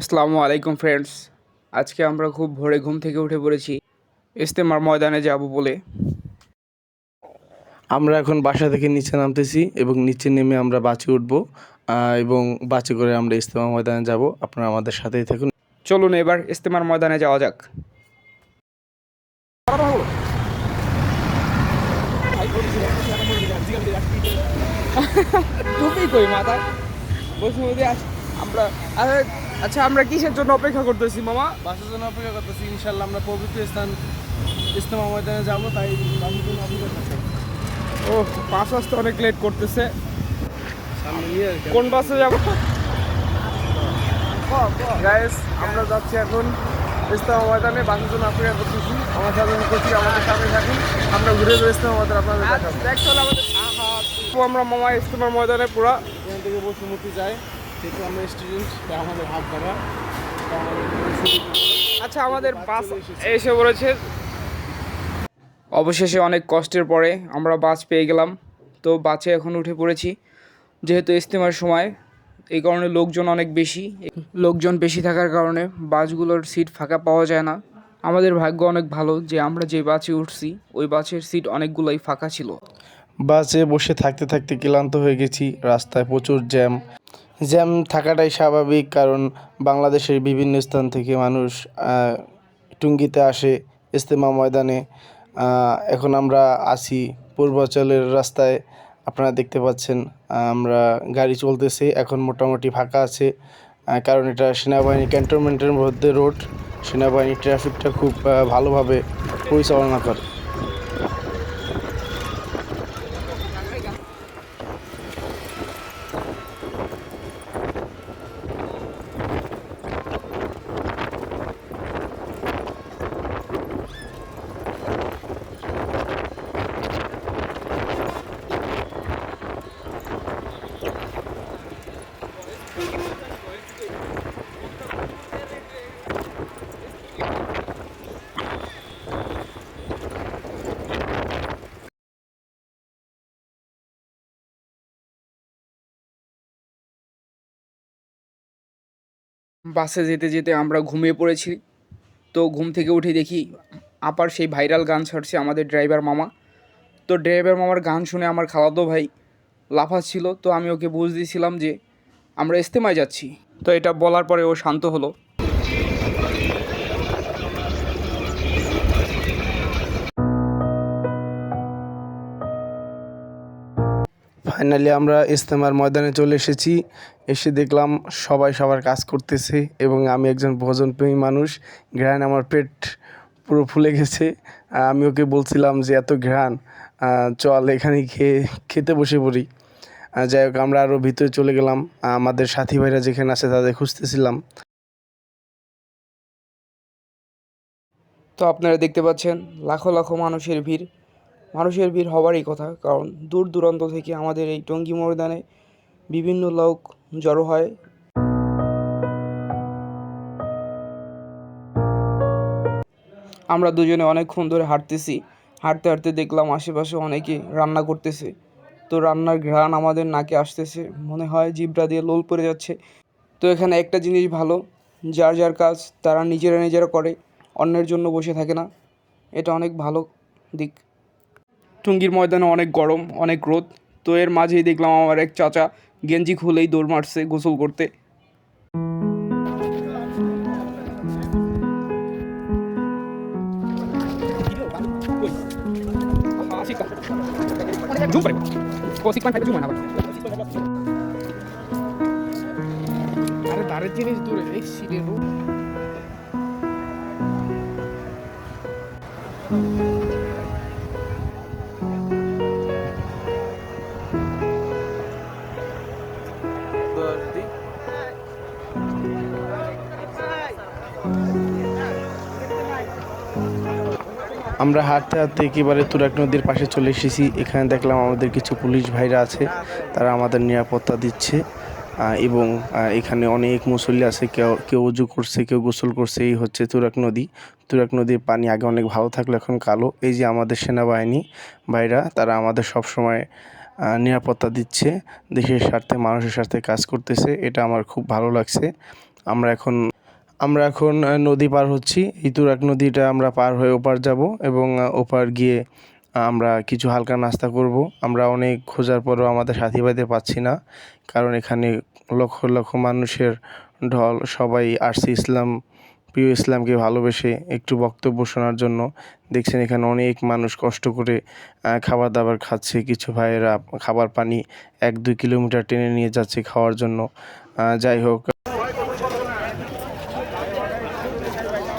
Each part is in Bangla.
আসসালামু আলাইকুম ফ্রেন্ডস আজকে আমরা খুব ভোরে ঘুম থেকে উঠে পড়েছি। ইস্তেমার ময়দানে যাব বলে। আমরা এখন বাসা থেকে নিচে নামতেছি এবং নিচে নেমে আমরা বাসে উঠবো এবং বাসে করে আমরা ইস্তেমা ময়দানে যাব। আপনারা আমাদের সাথেই থাকুন। চলুন এবার ইস্তেমার ময়দানে যাওয়া যাক। টুপি কই মাথায়? বসে বসে আমরা আরে, আচ্ছা আমরা কিসের জন্য অপেক্ষা করতেছি মামা? বাসের জন্য অপেক্ষা করতেছি ইনশাল্লাহ আমরা পবিত্র স্থান ইস্তেমা ময়দানে যাব তাই বাসের জন্য অপেক্ষা করতেছি। ও পাঁচ আসতে অনেক লেট করতেছে। কোন বাসে যাব? গাইস আমরা যাচ্ছি এখন ইস্তেমা ময়দানে বাসের জন্য অপেক্ষা করতেছি। আমার সাথে করছি আমাদের সামনে থাকুন। আমরা ঘুরে ঘুরে ইস্তেমা ময়দান আপনাদের দেখাবো। তো আমরা মামা ইস্তেমার ময়দানে পুরা। এখান থেকে বসুমতি যায়। যেহেতু আমরা স্টুডেন্ট আমাদের হাত ধরা তাই আমাদের শুরু আচ্ছা আমাদের বাস এসে পড়েছে। অবশেষে অনেক কষ্টের পরে আমরা বাস পেয়ে গেলাম। তো বাসে এখন উঠে পড়েছি। যেহেতু ইস্তেমার সময় এই কারণে লোকজন অনেক বেশি। লোকজন বেশি থাকার কারণে বাসগুলোর সিট ফাঁকা পাওয়া যায় না। আমাদের ভাগ্য অনেক ভালো যে আমরা যে বাসে উঠছি ওই বাসের সিট অনেকগুলোই ফাঁকা ছিল। বাসে বসে থাকতে থাকতে ক্লান্ত হয়ে গেছি। রাস্তায় প্রচুর জ্যাম। জ্যাম থাকাটাই স্বাভাবিক, কারণ বাংলাদেশের বিভিন্ন স্থান থেকে মানুষ টুঙ্গিতে আসে ইজতেমা ময়দানে। এখন আমরা আসি পূর্বাচলের রাস্তায়, আপনারা দেখতে পাচ্ছেন আমরা গাড়ি চলতেছে, এখন মোটামুটি ফাঁকা আছে। কারণ এটা সেনাবাহিনী ক্যান্টনমেন্টের মধ্যে রোড, সেনাবাহিনী ট্রাফিকটা খুব ভালোভাবে পরিচালনা করে। বাসে যেতে যেতে আমরা ঘুমিয়ে পড়েছি। তো ঘুম থেকে উঠে দেখি আপার সেই ভাইরাল গান ছাড়ছে আমাদের ড্রাইভার মামা। তো ড্রাইভার মামার গান শুনে আমার খালাতো ভাই লাফাচ্ছিল। তো আমি ওকে বুঝ দিয়েছিলাম যে আমরা ইস্তেমায় যাচ্ছি। তো এটা বলার পরে ও শান্ত হলো। ফাইনালি আমরা ইস্তেমার ময়দানে চলে এসেছি। এসে দেখলাম সবাই সবার কাজ করতেছে এবং আমি একজন ভোজনপ্রেমী মানুষ। ঘ্রাণ আমার পেট পুরো ফুলে গেছে। আমি ওকে বলছিলাম যে, এত ঘ্রাণ চল এখানে খেয়ে, খেতে বসে পড়ি। যাই হোক, আমরা আরও ভিতরে চলে গেলাম। আমাদের সাথী ভাইরা যেখানে আছে তাদের খুঁজতেছিলাম। তো আপনারা দেখতে পাচ্ছেন, লাখো লাখো মানুষের ভিড়। মানুষের ভিড় হওয়ারই কথা। কারণ দূর দূরান্ত থেকে আমাদের এই টঙ্গী ময়দানে বিভিন্ন লোক জড়ো হয়। আমরা দুজনে অনেকক্ষণ ধরে হাঁটতেছি। হাঁটতে হাঁটতে দেখলাম আশেপাশে অনেকে রান্না করতেছে। তো রান্নার ঘ্রাণ আমাদের নাকে আসতেছে। মনে হয় জিব্রা দিয়ে লোল পড়ে যাচ্ছে। তো এখানে একটা জিনিস ভালো, যার যার কাজ তারা নিজেরা নিজেরা করে, অন্যের জন্য বসে থাকে না। এটা অনেক ভালো দিক। টুঙ্গির ময়দানে অনেক গরম, অনেক রোদ। তো এর মাঝেই দেখলাম আমার এক চাচা গেঞ্জি খুলেই দৌড় মারছে গোসল করতে। আরে ধারের জিনিস দূরে এই সিটের আমরা হাঁটতে হাঁটতে একেবারে তুরাক নদীর পাশে চলে এসেছি। এখানে দেখলাম আমাদের কিছু পুলিশ ভাইরা আছে, তারা আমাদের নিরাপত্তা দিচ্ছে এবং এখানে অনেক মুসল্লি আছে, কেউ কেউ উজু করছে, কেউ গোসল করছে, এই হচ্ছে তুরাক নদী। তুরাক নদীর পানি আগে অনেক ভালো থাকল, এখন কালো। এই যে আমাদের সেনাবাহিনী ভাইরা, তারা আমাদের সব সময় নিরাপত্তা দিচ্ছে, দেশের স্বার্থে, মানুষের স্বার্থে কাজ করতেছে, এটা আমার খুব ভালো লাগছে। আমরা এখন আমরা এখন নদী পার হচ্ছি। এই তুরাগ নদীটা আমরা পার হয়ে ওপার যাব এবং ওপার গিয়ে আমরা কিছু হালকা নাস্তা করব। আমরা অনেক খোঁজার পরেও আমাদের সাথী ভাইদের পাচ্ছি না, কারণ এখানে লক্ষ লক্ষ মানুষের ঢল। সবাই আসছে ইসলাম, প্রিয় ইসলামকে ভালোবেসে একটু বক্তব্য শোনার জন্য। দেখছেন এখানে অনেক মানুষ কষ্ট করে খাবার দাবার খাচ্ছে। কিছু ভাইয়েরা খাবার পানি এক দুই কিলোমিটার টেনে নিয়ে যাচ্ছে খাওয়ার জন্য। যাই হোক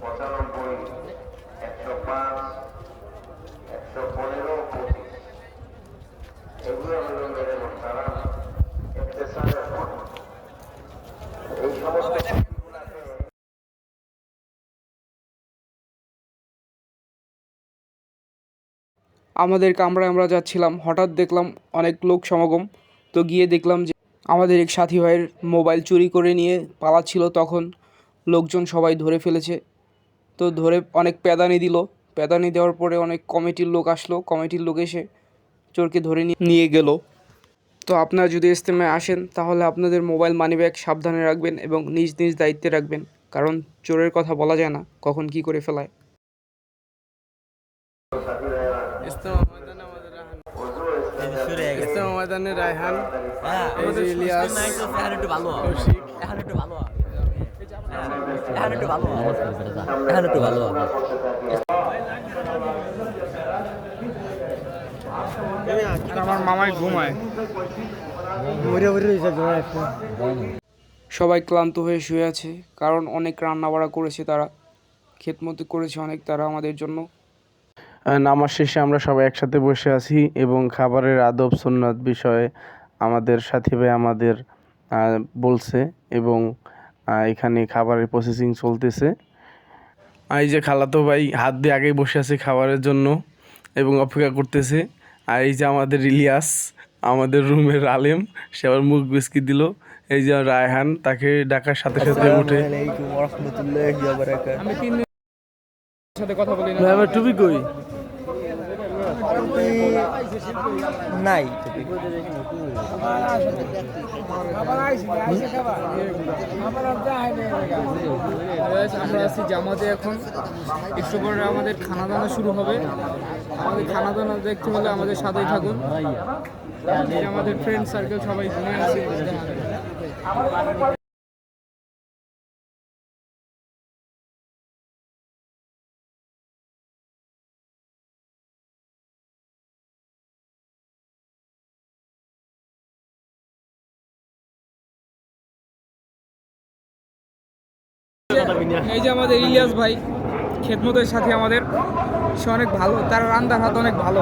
পঁচানব্বই একশো পাঁচ একশো পনেরো এগুলো হলো মেরে এই সমস্ত আমাদের কামরায় আমরা যাচ্ছিলাম, হঠাৎ দেখলাম অনেক লোক সমাগম, তো গিয়ে দেখলাম যে আমাদের এক সাথী ভাইয়ের মোবাইল চুরি করে নিয়ে পালাচ্ছিল তখন। লোকজন সবাই ধরে ফেলেছে। তো ধরে অনেক প্যাদানি দিল। প্যাদানি দেওয়ার পরে অনেক কমিটির লোক আসলো। কমিটির লোক এসে চোরকে ধরে নিয়ে- গেল। তো আপনারা যদি ইস্তেমায় আসেন, তাহলে আপনাদের মোবাইল মানিব্যাগ সাবধানে রাখবেন এবং নিজ নিজ দায়িত্বে রাখবেন। কারণ চোরের কথা বলা যায় না, কখন কি করে ফেলায়। ইস্তেমা ময়দানে রায়হান। ইস্তেমা ময়দানে রায়হান এই যে ইলিয়াস এখন একটু ভালো হবে। এখন একটু ভালো এখন একটু ভালো এখন একটু ভালো আমার মামাই ঘুমায়। সবাই ক্লান্ত হয়ে শুয়ে আছে কারণ অনেক রান্না বাড়া করেছে তারা। খেতমতো করেছে অনেক তারা আমাদের জন্য। নামাজ শেষে আমরা সবাই একসাথে বসে আছি এবং খাবারের আদব সুন্নত বিষয়ে আমাদের সাথী ভাই আমাদের বলছে এবং এখানে খাবারের প্রসেসিং চলতেছে। এই যে খালাতো ভাই হাত দিয়ে আগেই বসে আছে খাবারের জন্য এবং অপেক্ষা করতেছে। আর এই যে আমাদের ইলিয়াস আমাদের রুমের আলেম সে আবার মুখ বিস্কি দিল। এই যে রায়হান তাকে ডাকার সাথে সাথে উঠে। আমি তিন সাথে কথা বলি না টুপি কই? নাই। আমরা জামাতে এখন একটু পরে আমাদের খানা দানা শুরু হবে। আমাদের খানা দানা দেখতে হলে আমাদের সাথেই থাকুন। আমাদের ফ্রেন্ড সার্কেল সবাই ঘুমিয়ে আছে। এই যে আমাদের ইলিয়াস ভাই, খেদমতের সাথে আমাদের, সে অনেক ভালো, তার রান্নার হাত অনেক ভালো।